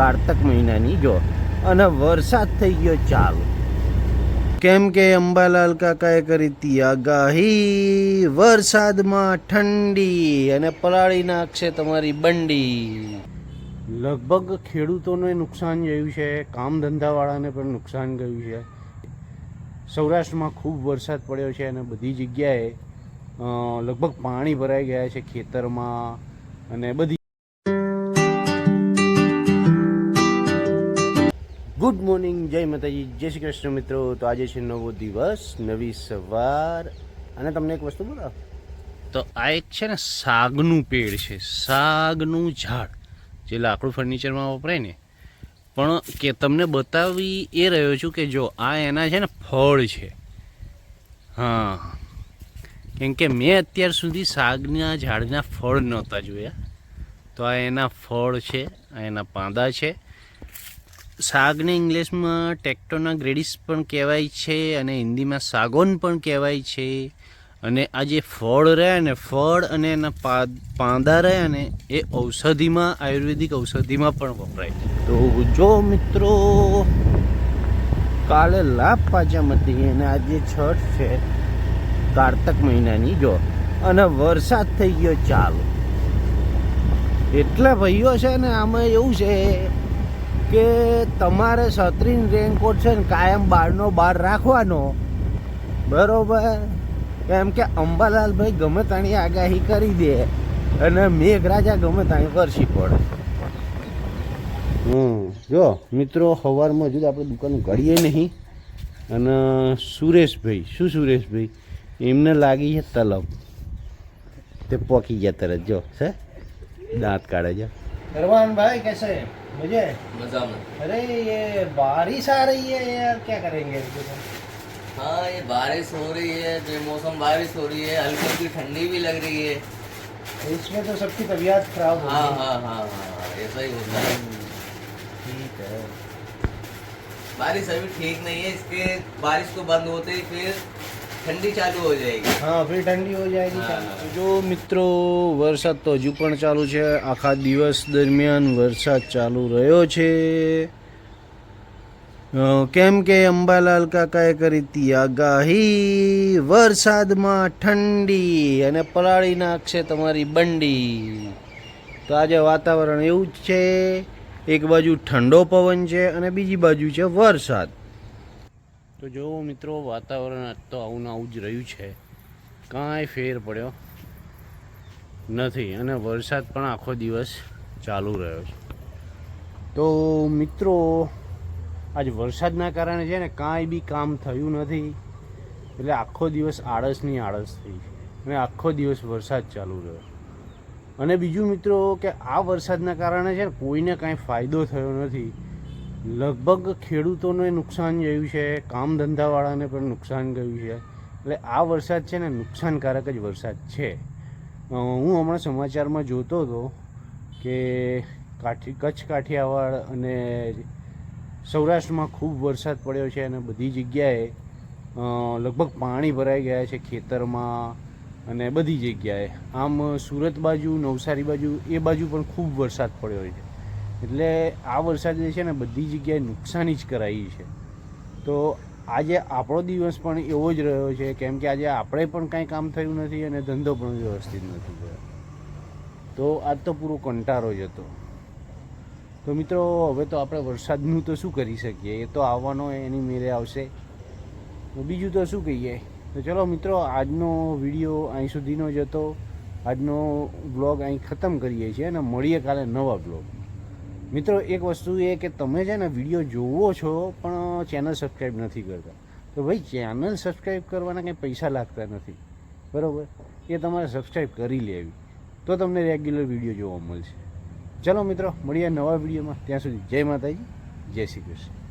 કારતક મહિનાની જો. અને વરસાદ થઈ ગયો ચાલુ. કેમ કે અંબાલાલ કાકાએ કરી હતી આગાહી? વરસાદમાં ઠંડી અને પલાળી નાખશે તમારી બંડી. લગભગ ખેડૂતોને નુકસાન ગયું છે. કામ ધંધાવાળાને પણ નુકસાન ગયું છે. સૌરાષ્ટ્રમાં ખૂબ વરસાદ પડ્યો છે અને બધી જગ્યાએ લગભગ પાણી ભરાઈ ગયા છે ખેતરમાં અને બધી ગુડ મોર્નિંગ, જય માતાજી, જય શ્રી કૃષ્ણ મિત્રો. તો આજે છે નવો દિવસ, નવી સવાર. અને તમને એક વસ્તુ બોલો. તો આ એક છે ને સાગનું પેડ છે, સાગનું ઝાડ, જે લાકડું ફર્નિચરમાં વપરાય ને. પણ કે તમને બતાવી એ રહ્યો છું કે જો આ એના છે ને ફળ છે. હા. કેમ કે મેં અત્યાર સુધી સાગના ઝાડના ફળ નહોતા જોયા. તો આ એના ફળ છે, આ એના પાંદા છે સાગને ઇંગ્લિશમાં ટેક્ટોના ગ્રેડિસ પણ કહેવાય છે અને હિન્દીમાં સાગોન પણ કહેવાય છે. અને આ જે ફળ રહ્યા ને, ફળ અને એના પાંદા રહ્યા ને, એ ઔષધિમાં, આયુર્વેદિક ઔષધિમાં પણ વપરાય તો જો મિત્રો, કાલે લાભ પાચમ હતી અને આજે છઠ છે કારતક મહિનાની, જો, અને વરસાદ થઈ ગયો ચાલુ. એટલા ભાઈઓ છે ને, આમાં એવું છે કે તમારે છત્રીન રેનકોટ છે ને કાયમ બહારનો બહાર રાખવાનો. બરોબર? કેમ કે અંબાલાલભાઈ ગમે તાણી આગાહી કરી દે અને મેઘરાજા ગમે તાણી કરશી પડે હમ, જો, મિત્રો સવારમાં જુદા આપણે દુકાન ઘડીએ નહીં. અને સુરેશભાઈ, શું સુરેશભાઈ? એમને લાગી છે તલબ. તે પોકી ગયા તરત, જો, છે? દાંત કાઢે છે रवान भाई कैसे मुझे? मज़ा में। अरे ये बारिश आ रही है यार क्या करेंगे हाँ ये बारिश हो रही है बेमौसम बारिश हो रही है हल्की हल्की ठंडी भी लग रही है। तो इसमें तो सबकी तबीयत खराब हो हाँ हाँ हाँ हाँ ऐसा ही होता है। हम्म, ठीक है। बारिश अभी ठीक नहीं है इसके बारिश को बंद होते ही फिर ઠંડી ચાલુ હો જાયગી. હા ફિર ઠંડી હો જાયગી. જો મિત્રો વરસાદ તો હજુ પણ ચાલુ છે. આખા દિવસ દરમિયાન વરસાદ ચાલુ રહ્યો છે. કેમ કે અંબાલાલ કાકાએ કરી હતી આગાહી? વરસાદમાં ઠંડી અને પલાળી નાખશે તમારી બંડી. તો આજે વાતાવરણ એવું જ છે. એક બાજુ ઠંડો પવન છે અને બીજી બાજુ છે વરસાદ. તો જો મિત્રો, વાતાવરણ તો આવું આવું જ રહ્યું છે. કાંઈ ફેર પડ્યો નથી અને વરસાદ પણ આખો દિવસ ચાલુ રહ્યો છે. તો મિત્રો, આજ વરસાદના કારણે છે ને કાંઈ બી કામ થયું નથી. એટલે આખો દિવસ આળસની આળસ થઈ અને આખો દિવસ વરસાદ ચાલુ રહ્યો. અને બીજું મિત્રો કે આ વરસાદના કારણે છે ને કોઈને કાંઈ ફાયદો થયો નથી. લગભગ ખેડૂતોને નુકસાન ગયું છે કામ ધંધાવાળાને પણ નુકસાન ગયું છે. એટલે આ વરસાદ છે ને નુકસાનકારક જ વરસાદ છે. હું હમણાં સમાચારમાં જોતો હતો કે કાઠી, કચ્છ કાઠિયાવાડ અને સૌરાષ્ટ્રમાં ખૂબ વરસાદ પડ્યો છે અને બધી જગ્યાએ લગભગ પાણી ભરાઈ ગયા છે ખેતરમાં અને બધી જગ્યાએ. આમ સુરત બાજુ, નવસારી બાજુ એ બાજુ પણ ખૂબ વરસાદ પડ્યો છે. એટલે આ વરસાદ જે છે ને બધી જગ્યાએ નુકસાની જ કરાવી છે. તો આજે આપણો દિવસ પણ એવો જ રહ્યો છે, કેમ કે આજે આપણે પણ કાંઈ કામ થયું નથી અને ધંધો પણ વ્યવસ્થિત નથી થયો. તો આજ તો પૂરો કંટાળો જ હતો. તો મિત્રો, હવે તો આપણે વરસાદનું તો શું કરી શકીએ? એ તો આવવાનો એની મેરે આવશે. તો બીજું તો શું કહીએ? તો ચલો મિત્રો, આજનો વીડિયો અહીં સુધીનો જ હતો. આજનો બ્લોગ અહીં ખતમ કરીએ છીએ અને મળીએ કાલે નવા બ્લોગ મિત્રો, એક વસ્તુ એ કે તમે છે ને વીડિયો જોવો છો, પણ ચેનલ સબસ્ક્રાઈબ નથી કરતા. તો ભાઈ ચેનલ સબસ્ક્રાઈબ કરવાના કંઈ પૈસા લાગતા નથી. બરાબર? એ તમારે સબસ્ક્રાઈબ કરી લેવી. તો તમને રેગ્યુલર વીડિયો જોવા મળશે. ચલો મિત્રો, મળીએ નવા વિડીયોમાં. ત્યાં સુધી જય માતાજી, જય શ્રી કૃષ્ણ.